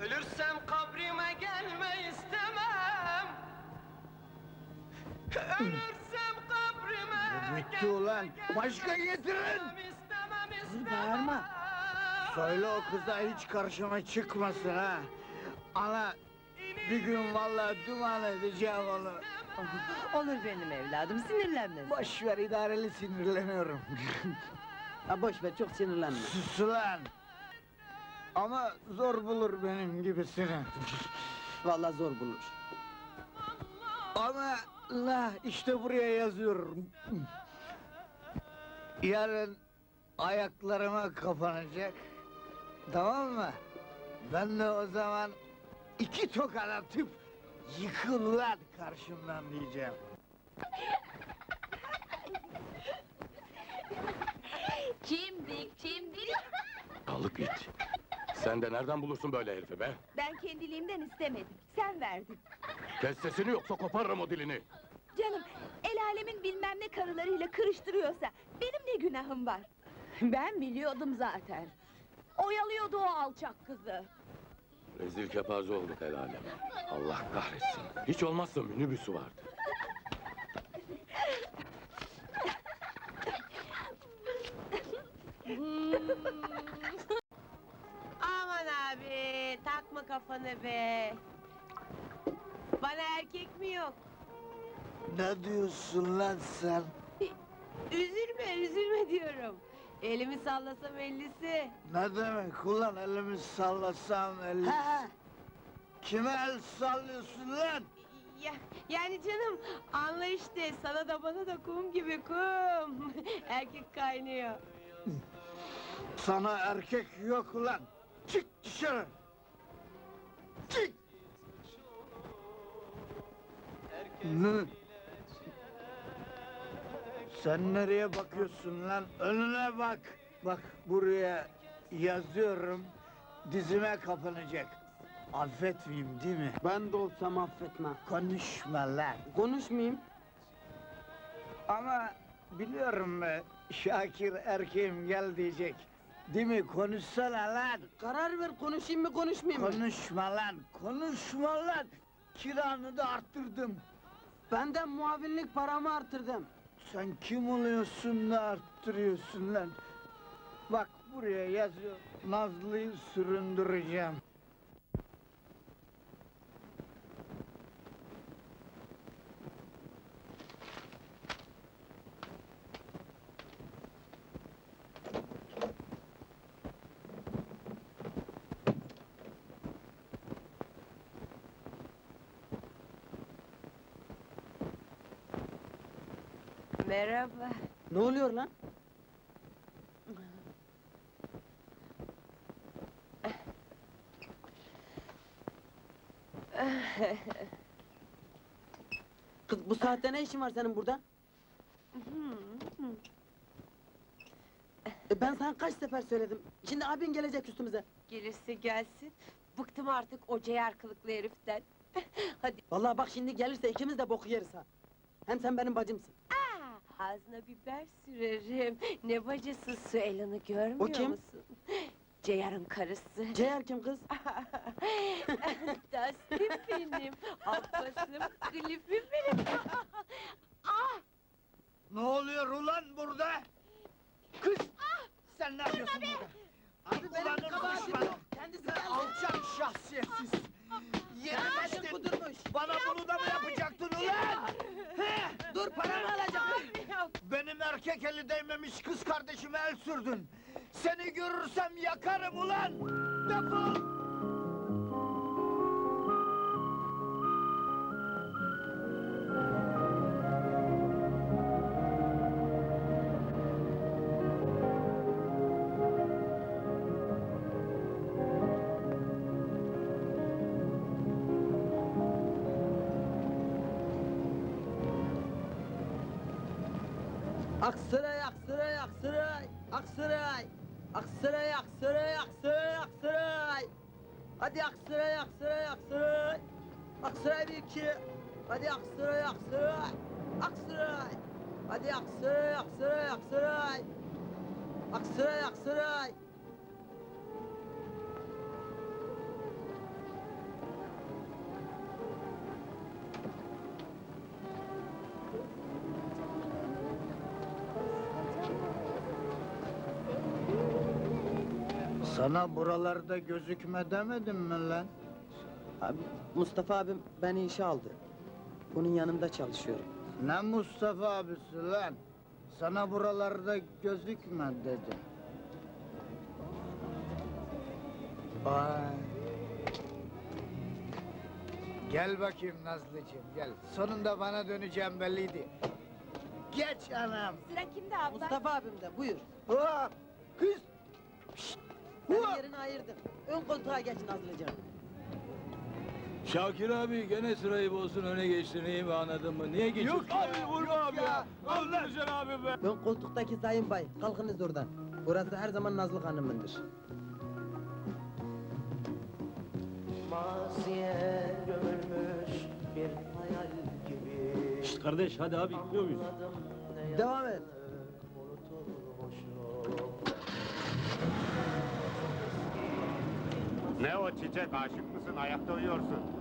Ölürsem kabrime gelme istemem. Ölürsem kabrime Bitti ulan. Başka getirin. istemem istemem. bağırma. Söyle o kıza hiç karşıma çıkmasın ha. Ana bir gün vallahi duman edeceğim onu. Olur benim evladım, sinirlenme. Boş ver idareli sinirleniyorum. Ha boş ver, çok sinirlenme. Sus ulan. Ama zor bulur benim gibisini. Vallahi zor bulur. Ama la işte buraya yazıyorum. Yarın ayaklarıma kapanacak. Tamam mı? Ben de o zaman iki tokat atıp yıkıl lan karşımdan diyeceğim. Çimdik, çimdik. Alık it. Sen de nereden bulursun böyle herifi be? Ben kendiliğimden istemedim. Sen verdin. Kes sesini yoksa koparırım o dilini. Canım, el alemin bilmem ne karılarıyla kırıştırıyorsa benim ne günahım var? Ben biliyordum zaten. Oyalıyordu o alçak kızı. Rezil kepaze olduk el alem. Allah kahretsin. Hiç olmazsa minibüsü vardı. Kafanı be. Bana erkek mi yok? Ne diyorsun lan sen? Üzülme, üzülme diyorum. Elimi sallasam ellisi. Ne demek ulan elimi sallasam el... Kime el sallıyorsun lan? Ya, yani canım, anla işte, sana da bana da kum gibi kum. erkek kaynıyor. Sana erkek yok ulan. Çık dışarı. Ne? Sen nereye bakıyorsun lan? Önüne bak. Bak buraya yazıyorum. Dizime kapanacak. Affetmeyeyim değil mi? Ben de olsam affetmem. Konuşma lan. Konuşmayayım. Ama biliyorum be. Şakir erkeğim gel diyecek. Değil mi? Konuşsana lan. Karar ver, konuşayım mı, konuşmayayım mı? Konuşma lan, konuşma lan! Kiranı da arttırdım. Benden muavinlik paramı artırdım. Sen kim oluyorsun da arttırıyorsun lan? Bak buraya yazıyor, Nazlı'yı süründüreceğim. Merhaba. Ne oluyor lan? Kız bu saatte ne işin var senin burada? E ben sana kaç sefer söyledim. Şimdi abin gelecek üstümüze. Gelirse gelsin. Bıktım artık o ceyar kılıklı heriften. Hadi. Vallahi bak şimdi gelirse ikimiz de boku yeriz ha. Hem sen benim bacımsın. Ağzına biber sürerim. Ne bacısı su Elan'ı görmüyor O kim? musun? Ceyar'ın karısı. Ceyher kim kız? Dustin benim. Abbasım, klifim benim. ah! Ne oluyor ulan burada? Kız! Sen ne yapıyorsun burada? Abi benim Ulanın kabahatim düşmanı! yok. Kendisi alçak şahsiyetsiz! Yenemezsin! kudurmuş. Bana bunu da mı yapacaktın ulan? He? Dur paramı alacağım. Benim erkek eli değmemiş kız kardeşime el sürdün. Seni görürsem yakarım ulan! Defol! Aksaray, Aksaray, Aksaray, Aksaray, Aksaray, Aksaray, Aksaray, Aksaray. Hadi Aksaray, Aksaray, Aksaray. Aksaray bir iki. Hadi Aksaray, Aksaray, Aksaray. Hadi Aksaray, Aksaray, Aksaray. Aksaray, Aksaray. Sana buralarda gözükme demedim mi lan? Abi, Mustafa abim beni işe aldı. Bunun yanında çalışıyorum. Ne Mustafa abisi lan? Sana buralarda gözükme dedi. Vay. Gel bakayım Nazlıcığım gel. Sonunda bana döneceğim belliydi. Geç anam. Sıra kimde abla? Mustafa abim de buyur. Hop! Kız! Hop! yerini ayırdım. Ön koltuğa geç Nazlıcan. Şakir abi gene sırayı bozsun öne geçtin iyi mi anladın mı? Niye geçiyorsun? Yok abi, vurma abi ya. Öldüreceksin abi be. Ön koltuktaki Sayın Bay, kalkınız oradan. Burası her zaman Nazlı Hanım'ındır. Maziye gömülmüş bir hayal gibi Şşt kardeş hadi abi gidiyor muyuz? Devam et. Ne o çiçek aşık mısın ayakta uyuyorsun?